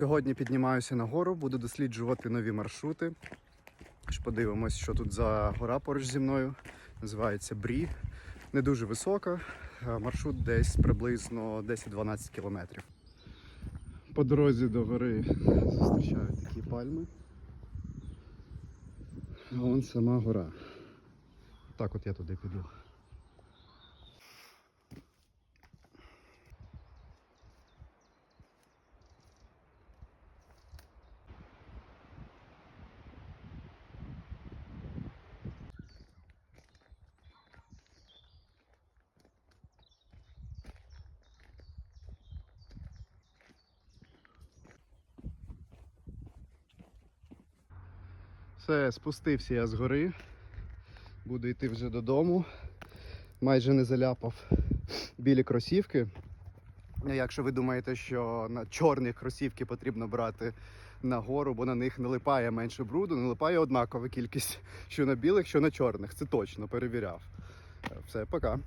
Сьогодні піднімаюся на гору, буду досліджувати нові маршрути. Подивимось, що тут за гора поруч зі мною. Називається Брі. Не дуже висока. е, Маршрут десь приблизно 10-12 кілометрів. По дорозі до гори зустрічаю такі пальми. А вон сама гора. Так от я туди піду. Все, спустився я з гори. Буду йти вже додому. Майже не заляпав білі кросівки. Якщо ви думаєте, що на чорні кросівки потрібно брати на гору, бо на них налипає менше бруду, налипає однакова кількість що на білих, що на чорних. Це точно перевіряв. Все, пока.